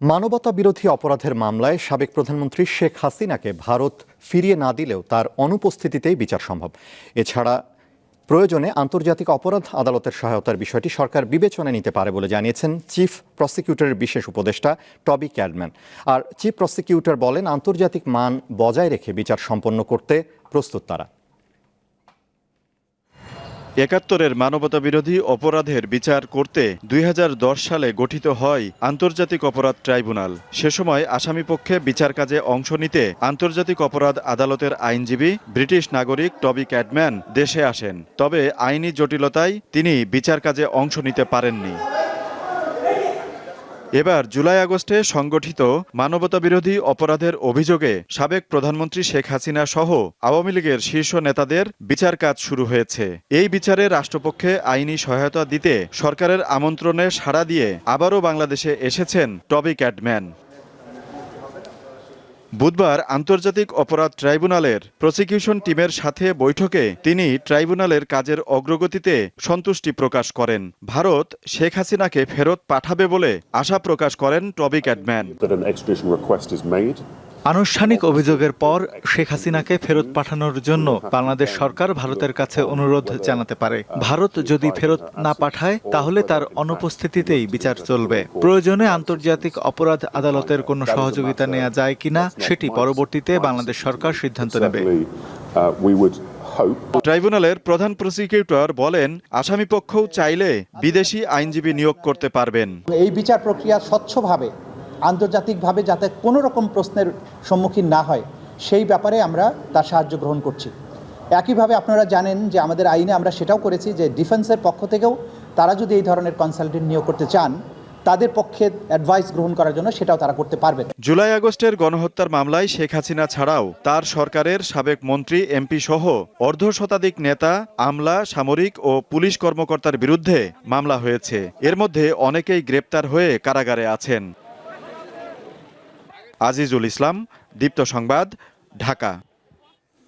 মানবতা বিরোধী অপরাধের মামলায় সাবেক প্রধানমন্ত্রী শেখ হাসিনাকে ভারত ফিরিয়ে না দিলেও তার অনুপস্থিতিতেই বিচার সম্ভব। এছাড়া প্রয়োজনে আন্তর্জাতিক অপরাধ আদালতের সহায়তার বিষয়টি সরকার বিবেচনায় নিতে পারে বলে জানিয়েছেন চিফ প্রসিকিউটরের বিশেষ উপদেষ্টা টবি ক্যাডম্যান। আর চিফ প্রসিকিউটর বলেন, আন্তর্জাতিক মান বজায় রেখে বিচার সম্পন্ন করতে প্রস্তুত তারা। একাত্তরের মানবতা বিরোধী অপরাধের বিচার করতে দুই হাজার দশ সালে গঠিত হয় আন্তর্জাতিক অপরাধ ট্রাইব্যুনাল। সে সময় আসামিপক্ষে বিচার কাজে অংশ নিতে আন্তর্জাতিক অপরাধ আদালতের আইনজীবী, ব্রিটিশ নাগরিক টবি ক্যাডম্যান দেশে আসেন। তবে আইনি জটিলতায় তিনি বিচার কাজে অংশ নিতে পারেননি। এবার জুলাই আগস্টে সংগঠিত মানবতাবিরোধী অপরাধের অভিযোগে সাবেক প্রধানমন্ত্রী শেখ হাসিনা সহ আওয়ামী লীগের শীর্ষ নেতাদের বিচার কাজ শুরু হয়েছে। এই বিচারে রাষ্ট্রপক্ষে আইনি সহায়তা দিতে সরকারের আমন্ত্রণে সাড়া দিয়ে আবারও বাংলাদেশে এসেছেন টবি ক্যাডম্যান বুধবার আন্তর্জাতিক অপরাধ ট্রাইব্যুনালের প্রসিকিউশন টিমের সাথে বৈঠকে তিনি ট্রাইব্যুনালের কাজের অগ্রগতিতে সন্তুষ্টি প্রকাশ করেন। ভারত শেখ হাসিনাকে ফেরত পাঠাবে বলে আশা প্রকাশ করেন টবিক ক্যাডম্যান আনুষ্ঠানিক অভিযোগের পর শেখ হাসিনাকে ফেরত পাঠানোর জন্য বাংলাদেশ সরকার ভারতের কাছে অনুরোধ জানাতে পারে। ভারত যদি ফেরত না পাঠায় তাহলে তার অনুপস্থিতিতেই বিচার চলবে। প্রয়োজনে আন্তর্জাতিক অপরাধ আদালতের কোনো সহযোগিতা নেওয়া যায় কিনা সেটি পরবর্তীতে বাংলাদেশ সরকার সিদ্ধান্ত নেবে। ট্রাইব্যুনালের প্রধান প্রসিকিউটর বলেন আসামিপক্ষও চাইলে বিদেশি আইনজীবী নিয়োগ করতে পারবেন। এই বিচার প্রক্রিয়া স্বচ্ছভাবে আন্তর্জাতিকভাবে যাতে কোনো রকম প্রশ্নের সম্মুখীন না হয়, সেই ব্যাপারে আমরা তার সাহায্য গ্রহণ করছি। একইভাবে আপনারা জানেন যে আমাদের আইনে আমরা সেটাও করেছি যে ডিফেন্সের পক্ষ থেকেও তারা যদি এই ধরনের কনসালটেন্ট নিয়োগ করতে চান, তাদের পক্ষে অ্যাডভাইস গ্রহণ করার জন্য সেটাও তারা করতে পারবেন। জুলাই আগস্টের গণহত্যার মামলায় শেখ হাসিনা ছাড়াও তার সরকারের সাবেক মন্ত্রী, এমপি সহ অর্ধ শতাধিক নেতা, আমলা, সামরিক ও পুলিশ কর্মকর্তার বিরুদ্ধে মামলা হয়েছে। এর মধ্যে অনেকেই গ্রেপ্তার হয়ে কারাগারে আছেন। আজিজুল ইসলাম দীপ্ত সংবাদ ঢাকা।